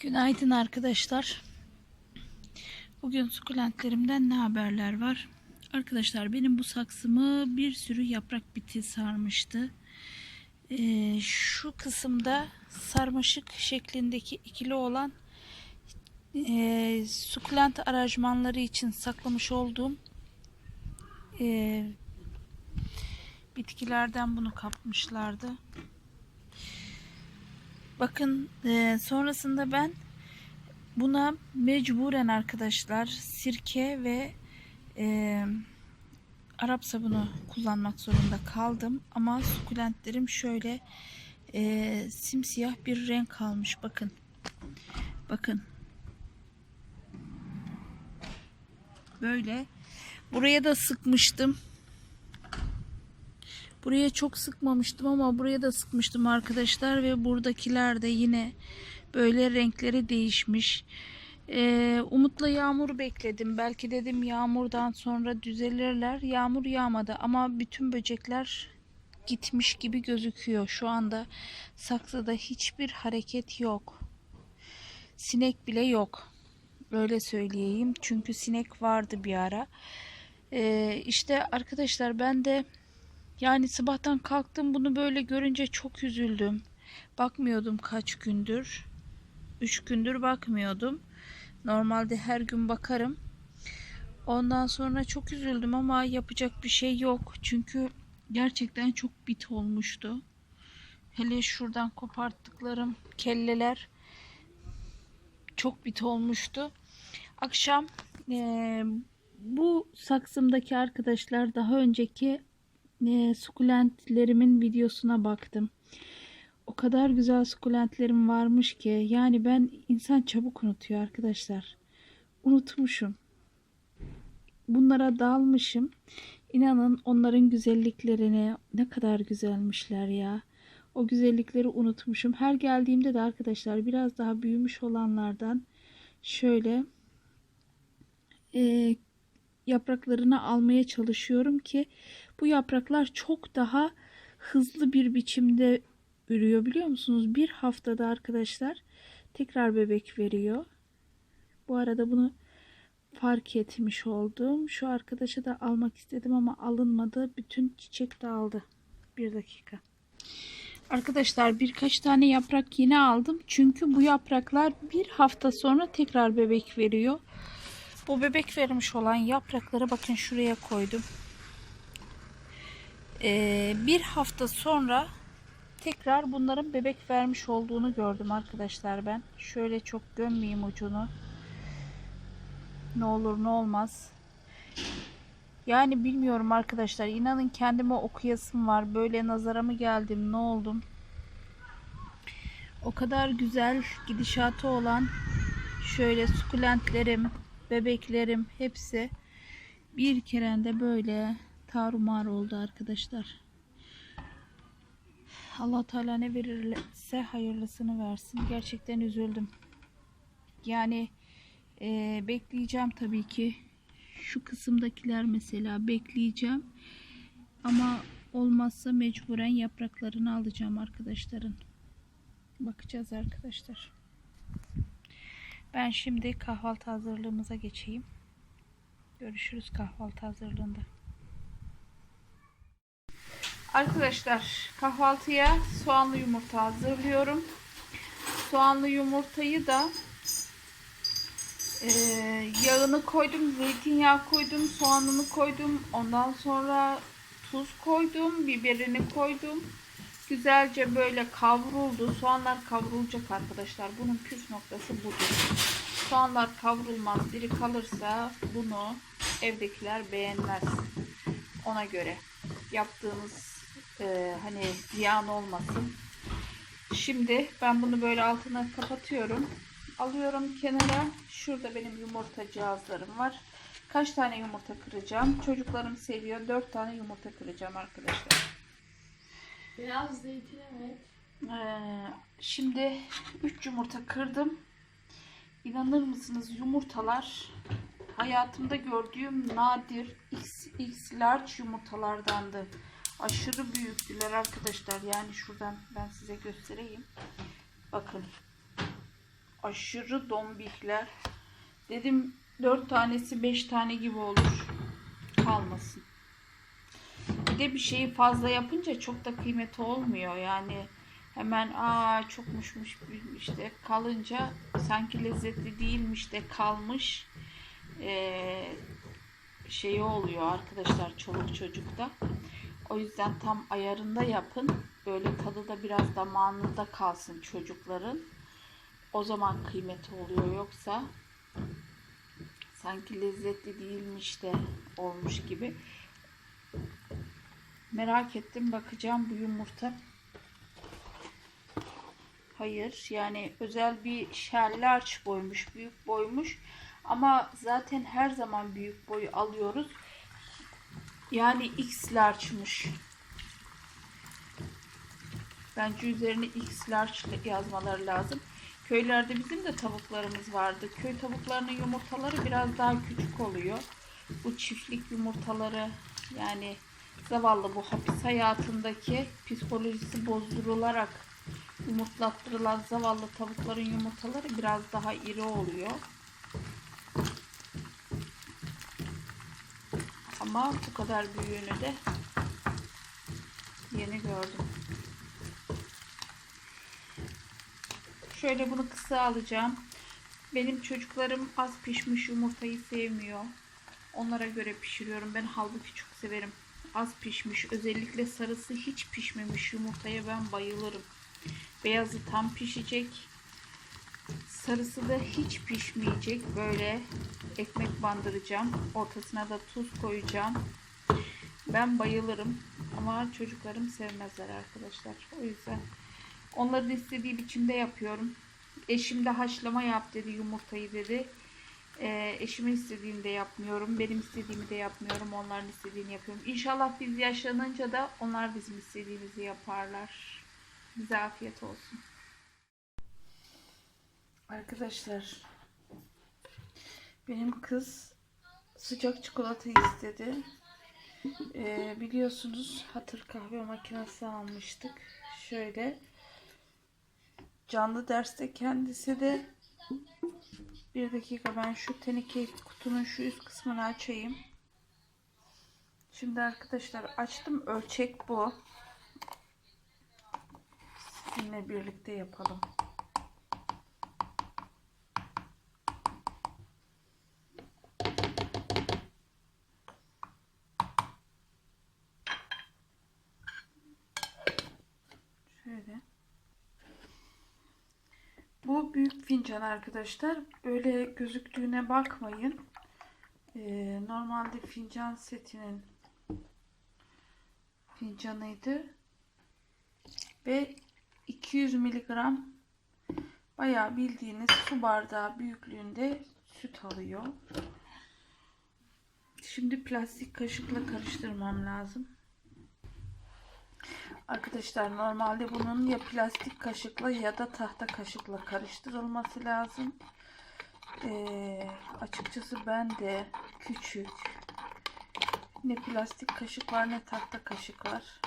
Günaydın arkadaşlar. Bugün sukulentlerimden ne haberler var? Arkadaşlar benim bu saksımı bir sürü yaprak biti sarmıştı. Ee, şu kısımda sarmaşık şeklindeki ikili olan e, sukulent aranjmanları için saklamış olduğum e, bitkilerden bunu kapmışlardı. Bakın e, sonrasında ben buna mecburen arkadaşlar sirke ve e, Arap sabunu kullanmak zorunda kaldım. Ama sukulentlerim şöyle e, simsiyah bir renk almış. Bakın. Bakın. Böyle. Buraya da sıkmıştım. Buraya çok sıkmamıştım ama buraya da sıkmıştım arkadaşlar ve buradakiler de yine böyle renkleri değişmiş. Ee, umutla yağmur bekledim. Belki dedim yağmurdan sonra düzelirler. Yağmur yağmadı ama bütün böcekler gitmiş gibi gözüküyor. Şu anda saksıda hiçbir hareket yok. Sinek bile yok. Öyle söyleyeyim. Çünkü sinek vardı bir ara. Ee, işte arkadaşlar ben de yani sabahtan kalktım bunu böyle görünce çok üzüldüm. Bakmıyordum kaç gündür. Üç gündür bakmıyordum. Normalde her gün bakarım. Ondan sonra çok üzüldüm ama yapacak bir şey yok. Çünkü gerçekten çok bit olmuştu. Hele şuradan koparttıklarım kelleler çok bit olmuştu. Akşam eee, bu saksımdaki arkadaşlar daha önceki e, sukulentlerimin videosuna baktım. O kadar güzel sukulentlerim varmış ki yani ben insan çabuk unutuyor arkadaşlar. Unutmuşum. Bunlara dalmışım. İnanın onların güzelliklerini ne kadar güzelmişler ya. O güzellikleri unutmuşum. Her geldiğimde de arkadaşlar biraz daha büyümüş olanlardan şöyle e, yapraklarını almaya çalışıyorum ki bu yapraklar çok daha hızlı bir biçimde ürüyor biliyor musunuz? Bir haftada arkadaşlar tekrar bebek veriyor. Bu arada bunu fark etmiş oldum. Şu arkadaşı da almak istedim ama alınmadı. Bütün çiçek dağıldı. Bir dakika. Arkadaşlar birkaç tane yaprak yine aldım. Çünkü bu yapraklar bir hafta sonra tekrar bebek veriyor. Bu bebek vermiş olan yaprakları bakın şuraya koydum. Ee, bir hafta sonra tekrar bunların bebek vermiş olduğunu gördüm arkadaşlar ben. Şöyle çok gömmeyeyim ucunu. Ne olur ne olmaz. Yani bilmiyorum arkadaşlar. İnanın kendime okuyasım var. Böyle nazara mı geldim ne oldum. O kadar güzel gidişatı olan şöyle sukulentlerim, bebeklerim hepsi bir kerende böyle tarumar oldu arkadaşlar. Allah Teala ne verirse hayırlısını versin. Gerçekten üzüldüm. Yani e, bekleyeceğim tabii ki. Şu kısımdakiler mesela bekleyeceğim. Ama olmazsa mecburen yapraklarını alacağım arkadaşların. Bakacağız arkadaşlar. Ben şimdi kahvaltı hazırlığımıza geçeyim. Görüşürüz kahvaltı hazırlığında. Arkadaşlar kahvaltıya soğanlı yumurta hazırlıyorum. Soğanlı yumurtayı da e, yağını koydum, zeytinyağı koydum, soğanını koydum. Ondan sonra tuz koydum, biberini koydum. Güzelce böyle kavruldu. Soğanlar kavrulacak arkadaşlar. Bunun püf noktası budur. Soğanlar kavrulmaz. Diri kalırsa bunu evdekiler beğenmez. Ona göre yaptığınız e, hani ziyan olmasın. Şimdi ben bunu böyle altına kapatıyorum. Alıyorum kenara. Şurada benim yumurta cihazlarım var. Kaç tane yumurta kıracağım? Çocuklarım seviyor. 4 tane yumurta kıracağım arkadaşlar. Beyaz zeytin evet. Ee, şimdi 3 yumurta kırdım. İnanır mısınız yumurtalar hayatımda gördüğüm nadir X, X large yumurtalardandı. Aşırı büyüktüler arkadaşlar. Yani şuradan ben size göstereyim. Bakın. aşırı dombikler. Dedim 4 tanesi 5 tane gibi olur. Kalmasın. Bir de bir şeyi fazla yapınca çok da kıymeti olmuyor. Yani hemen aa çokmuşmuş işte kalınca sanki lezzetli değilmiş de kalmış ee, şeyi oluyor arkadaşlar çoluk çocukta. O yüzden tam ayarında yapın. Böyle tadı da biraz damağınızda kalsın çocukların. O zaman kıymeti oluyor. Yoksa sanki lezzetli değilmiş de olmuş gibi. Merak ettim. Bakacağım bu yumurta. Hayır. Yani özel bir şerlerç boymuş. Büyük boymuş. Ama zaten her zaman büyük boy alıyoruz. Yani X large'mış. Bence üzerine X large yazmaları lazım. Köylerde bizim de tavuklarımız vardı. Köy tavuklarının yumurtaları biraz daha küçük oluyor. Bu çiftlik yumurtaları yani zavallı bu hapis hayatındaki psikolojisi bozdurularak yumurtlattırılan zavallı tavukların yumurtaları biraz daha iri oluyor. Ama bu kadar büyüğünü de yeni gördüm. Şöyle bunu kısa alacağım. Benim çocuklarım az pişmiş yumurtayı sevmiyor. Onlara göre pişiriyorum. Ben halbuki çok severim. Az pişmiş, özellikle sarısı hiç pişmemiş yumurtaya ben bayılırım. Beyazı tam pişecek. Sarısı da hiç pişmeyecek. Böyle ekmek bandıracağım. Ortasına da tuz koyacağım. Ben bayılırım. Ama çocuklarım sevmezler arkadaşlar. O yüzden onların istediği biçimde yapıyorum. Eşim de haşlama yap dedi yumurtayı dedi. Ee, eşimin istediğini de yapmıyorum. Benim istediğimi de yapmıyorum. Onların istediğini yapıyorum. İnşallah biz yaşlanınca da onlar bizim istediğimizi yaparlar. Bize afiyet olsun. Arkadaşlar benim kız sıcak çikolata istedi. Ee, biliyorsunuz hatır kahve makinesi almıştık. Şöyle canlı derste kendisi de bir dakika ben şu teneke kutunun şu üst kısmını açayım. Şimdi arkadaşlar açtım ölçek bu. Sizinle birlikte yapalım. Şöyle. Bu büyük fincan arkadaşlar. Öyle gözüktüğüne bakmayın. Ee, normalde fincan setinin fincanıydı. Ve 200 miligram bayağı bildiğiniz su bardağı büyüklüğünde süt alıyor. Şimdi plastik kaşıkla karıştırmam lazım. Arkadaşlar normalde bunun ya plastik kaşıkla ya da tahta kaşıkla karıştırılması lazım. Ee, açıkçası ben de küçük ne plastik kaşık var ne tahta kaşık var.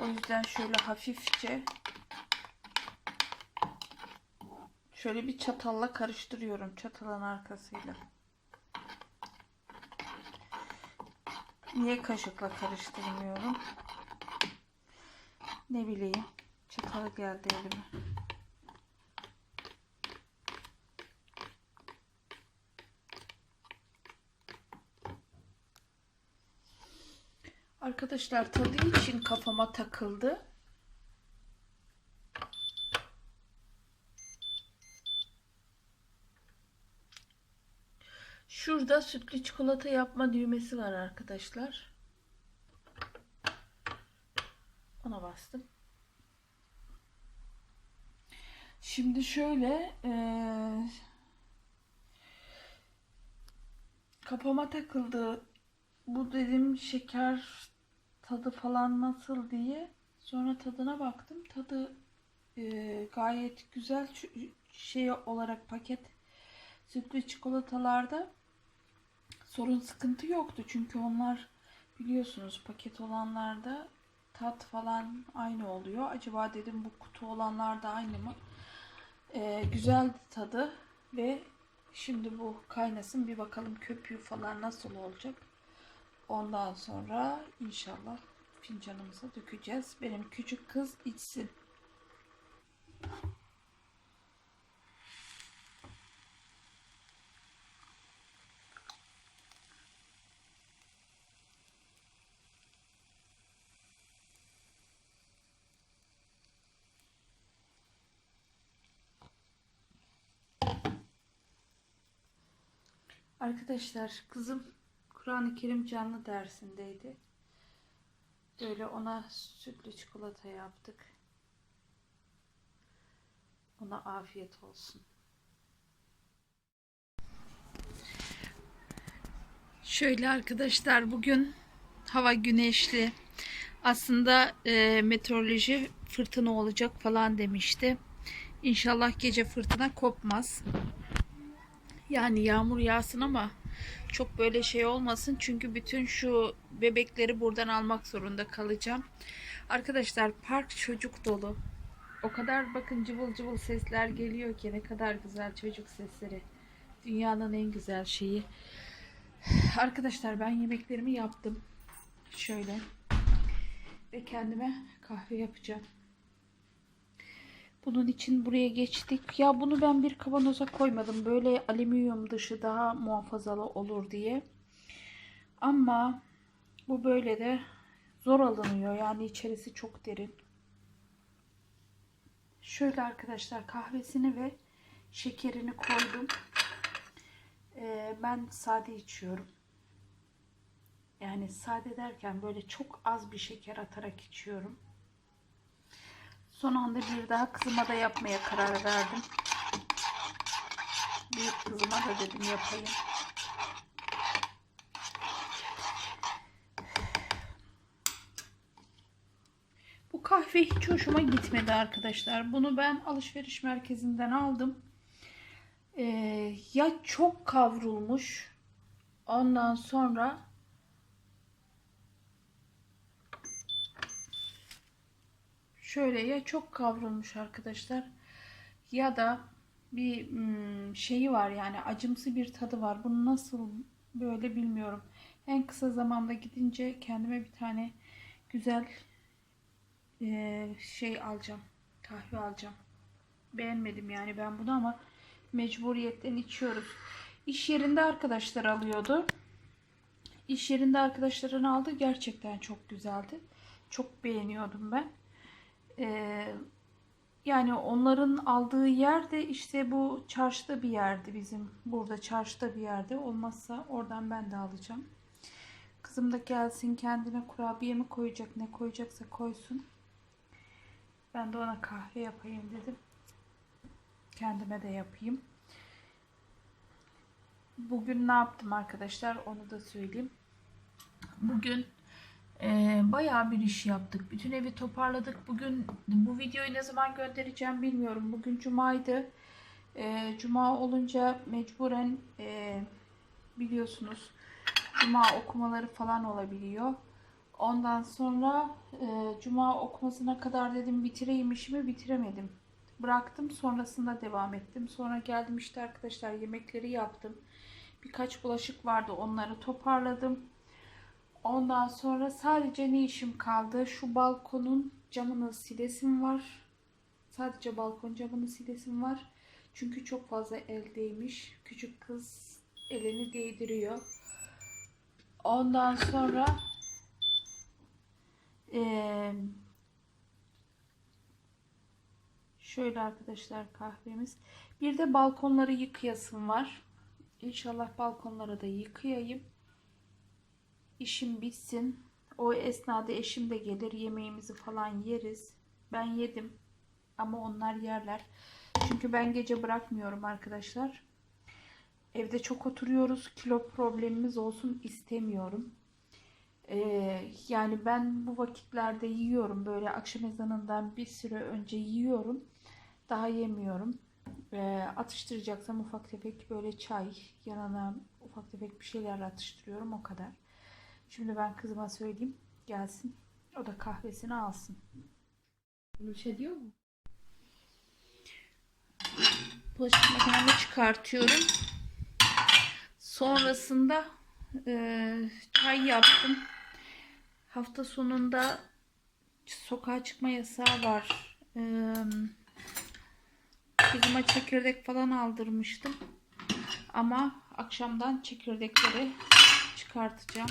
O yüzden şöyle hafifçe şöyle bir çatalla karıştırıyorum çatalın arkasıyla. Niye kaşıkla karıştırmıyorum? Ne bileyim. Çatalı geldi elime. Arkadaşlar tadı için kafama takıldı. Şurada sütlü çikolata yapma düğmesi var arkadaşlar. Ona bastım. Şimdi şöyle eee, kafama takıldı. Bu dedim şeker tadı falan nasıl diye. Sonra tadına baktım. Tadı eee, gayet güzel. Şey olarak paket sütlü çikolatalarda sorun sıkıntı yoktu. Çünkü onlar biliyorsunuz paket olanlarda tat falan aynı oluyor. Acaba dedim bu kutu olanlar da aynı mı? Ee, güzeldi tadı ve şimdi bu kaynasın bir bakalım köpüğü falan nasıl olacak. Ondan sonra inşallah fincanımıza dökeceğiz. Benim küçük kız içsin. Arkadaşlar kızım Kur'an-ı Kerim canlı dersindeydi. Böyle ona sütlü çikolata yaptık. Ona afiyet olsun. Şöyle arkadaşlar bugün hava güneşli. Aslında e, meteoroloji fırtına olacak falan demişti. İnşallah gece fırtına kopmaz. Yani yağmur yağsın ama çok böyle şey olmasın. Çünkü bütün şu bebekleri buradan almak zorunda kalacağım. Arkadaşlar park çocuk dolu. O kadar bakın cıvıl cıvıl sesler geliyor ki ne kadar güzel çocuk sesleri. Dünyanın en güzel şeyi. Arkadaşlar ben yemeklerimi yaptım. Şöyle. Ve kendime kahve yapacağım. Bunun için buraya geçtik. Ya bunu ben bir kavanoza koymadım. Böyle alüminyum dışı daha muhafazalı olur diye. Ama bu böyle de zor alınıyor. Yani içerisi çok derin. Şöyle arkadaşlar kahvesini ve şekerini koydum. Ee, ben sade içiyorum. Yani sade derken böyle çok az bir şeker atarak içiyorum. Son anda bir daha kızıma da yapmaya karar verdim. Büyük kızıma da dedim yapayım. Bu kahve hiç hoşuma gitmedi arkadaşlar. Bunu ben alışveriş merkezinden aldım. Ee, ya çok kavrulmuş. Ondan sonra şöyle ya çok kavrulmuş arkadaşlar ya da bir hmm, şeyi var yani acımsı bir tadı var. Bunu nasıl böyle bilmiyorum. En kısa zamanda gidince kendime bir tane güzel e, şey alacağım. Kahve alacağım. Beğenmedim yani ben bunu ama mecburiyetten içiyoruz. İş yerinde arkadaşlar alıyordu. İş yerinde arkadaşların aldı. Gerçekten çok güzeldi. Çok beğeniyordum ben. Ee, yani onların aldığı yer de işte bu çarşıda bir yerdi bizim. Burada çarşıda bir yerde. Olmazsa oradan ben de alacağım. Kızım da gelsin kendine kurabiye mi koyacak ne koyacaksa koysun. Ben de ona kahve yapayım dedim. Kendime de yapayım. Bugün ne yaptım arkadaşlar onu da söyleyeyim. Bugün e, bayağı bir iş yaptık. Bütün evi toparladık. Bugün bu videoyu ne zaman göndereceğim bilmiyorum. Bugün cumaydı. E, Cuma olunca mecburen e, biliyorsunuz cuma okumaları falan olabiliyor. Ondan sonra e, cuma okumasına kadar dedim bitireyim işimi bitiremedim. Bıraktım sonrasında devam ettim. Sonra geldim işte arkadaşlar yemekleri yaptım. Birkaç bulaşık vardı onları toparladım. Ondan sonra sadece ne işim kaldı? Şu balkonun camını silesim var. Sadece balkon camını silesim var. Çünkü çok fazla eldeymiş. Küçük kız elini değdiriyor. Ondan sonra Şöyle arkadaşlar kahvemiz. Bir de balkonları yıkayasım var. İnşallah balkonları da yıkayayım. İşim bitsin. O esnada eşim de gelir. Yemeğimizi falan yeriz. Ben yedim. Ama onlar yerler. Çünkü ben gece bırakmıyorum arkadaşlar. Evde çok oturuyoruz. Kilo problemimiz olsun istemiyorum. Ee, yani ben bu vakitlerde yiyorum. Böyle akşam ezanından bir süre önce yiyorum. Daha yemiyorum. Ee, atıştıracaksam ufak tefek böyle çay, yanına ufak tefek bir şeyler atıştırıyorum. O kadar. Şimdi ben kızıma söyleyeyim. Gelsin. O da kahvesini alsın. Bunu şey diyor mu? bulaşık makinemi çıkartıyorum. Sonrasında e, çay yaptım. Hafta sonunda sokağa çıkma yasağı var. E, kızıma çekirdek falan aldırmıştım. Ama akşamdan çekirdekleri çıkartacağım.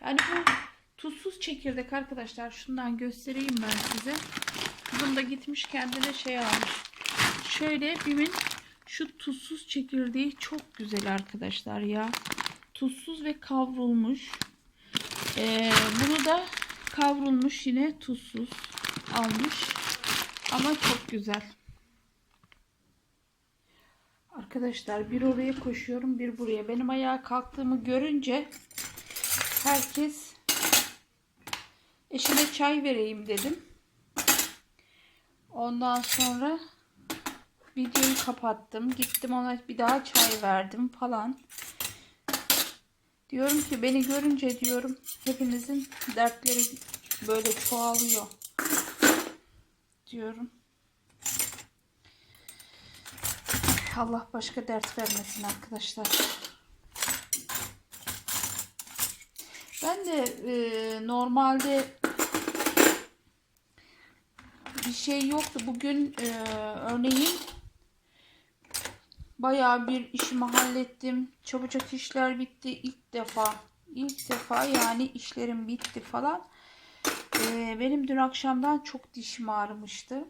Yani bu tuzsuz çekirdek arkadaşlar. Şundan göstereyim ben size. Kızım da gitmiş kendine şey almış. Şöyle bimin şu tuzsuz çekirdeği çok güzel arkadaşlar ya. Tuzsuz ve kavrulmuş. Ee, bunu da kavrulmuş yine tuzsuz almış. Ama çok güzel. Arkadaşlar bir oraya koşuyorum bir buraya. Benim ayağa kalktığımı görünce herkes eşime çay vereyim dedim. Ondan sonra videoyu kapattım. Gittim ona bir daha çay verdim falan. Diyorum ki beni görünce diyorum hepinizin dertleri böyle çoğalıyor. Diyorum. Allah başka dert vermesin arkadaşlar. Ben de e, normalde bir şey yoktu. Bugün e, örneğin bayağı bir işimi hallettim. Çabucak işler bitti ilk defa. İlk defa yani işlerim bitti falan. E, benim dün akşamdan çok dişim ağrımıştı.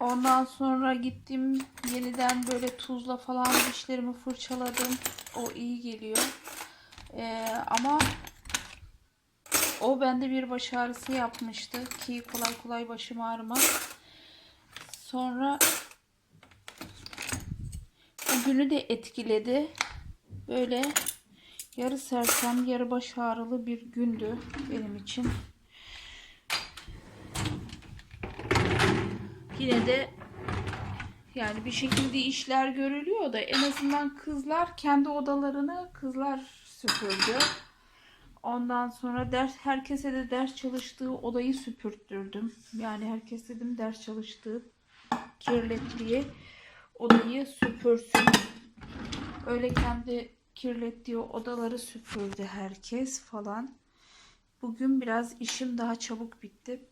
Ondan sonra gittim yeniden böyle tuzla falan dişlerimi fırçaladım. O iyi geliyor. Ee, ama o bende bir baş ağrısı yapmıştı ki kolay kolay başım ağrımaz. Sonra o günü de etkiledi. Böyle yarı sersem yarı baş ağrılı bir gündü benim için. Yine de yani bir şekilde işler görülüyor da en azından kızlar kendi odalarını kızlar süpürdü. Ondan sonra ders herkese de ders çalıştığı odayı süpürttürdüm. Yani herkes dedim ders çalıştığı kirlettiği odayı süpürsün. Öyle kendi kirlettiği odaları süpürdü herkes falan. Bugün biraz işim daha çabuk bitti.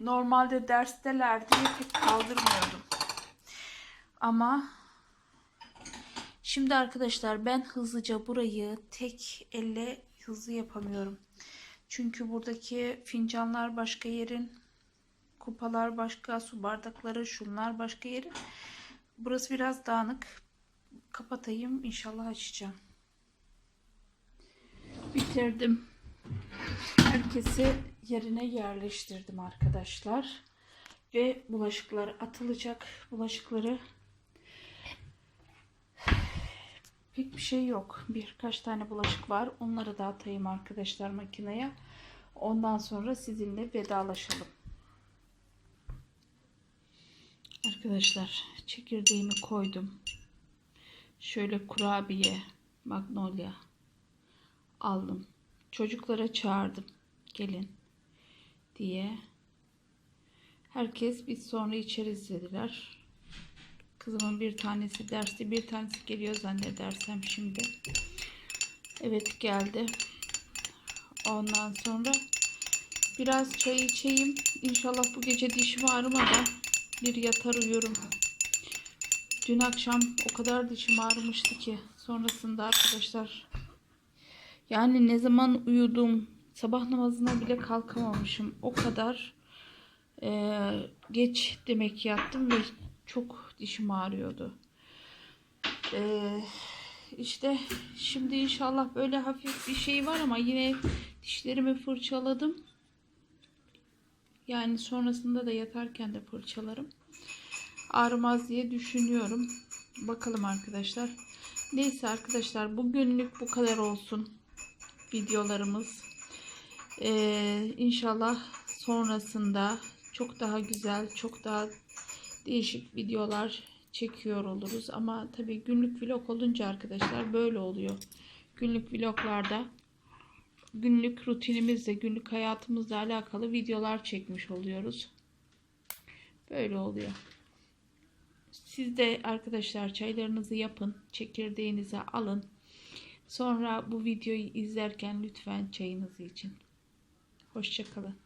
Normalde derstelerdi pek kaldırmıyordum. Ama şimdi arkadaşlar ben hızlıca burayı tek elle hızlı yapamıyorum. Çünkü buradaki fincanlar başka yerin, kupalar başka, su bardakları şunlar başka yerin. Burası biraz dağınık. Kapatayım inşallah açacağım. Bitirdim. Herkesi yerine yerleştirdim arkadaşlar. Ve bulaşıklar atılacak. Bulaşıkları pek bir şey yok. Birkaç tane bulaşık var. Onları da atayım arkadaşlar makineye. Ondan sonra sizinle vedalaşalım. Arkadaşlar çekirdeğimi koydum. Şöyle kurabiye, magnolia aldım. Çocuklara çağırdım. Gelin diye. Herkes biz sonra içeriz dediler. Kızımın bir tanesi derste bir tanesi geliyor zannedersem şimdi. Evet geldi. Ondan sonra biraz çay içeyim. İnşallah bu gece dişim ağrımadan bir yatar uyurum. Dün akşam o kadar dişim ağrımıştı ki sonrasında arkadaşlar yani ne zaman uyudum sabah namazına bile kalkamamışım. O kadar e, geç demek yattım ve çok dişim ağrıyordu. E, işte şimdi inşallah böyle hafif bir şey var ama yine dişlerimi fırçaladım. Yani sonrasında da yatarken de fırçalarım. Ağrımaz diye düşünüyorum. Bakalım arkadaşlar. Neyse arkadaşlar bugünlük bu kadar olsun videolarımız. Ee, inşallah sonrasında çok daha güzel, çok daha değişik videolar çekiyor oluruz. Ama tabii günlük vlog olunca arkadaşlar böyle oluyor. Günlük vloglarda günlük rutinimizle, günlük hayatımızla alakalı videolar çekmiş oluyoruz. Böyle oluyor. Siz de arkadaşlar çaylarınızı yapın, çekirdeğinizi alın. Sonra bu videoyu izlerken lütfen çayınızı için. Hoşçakalın.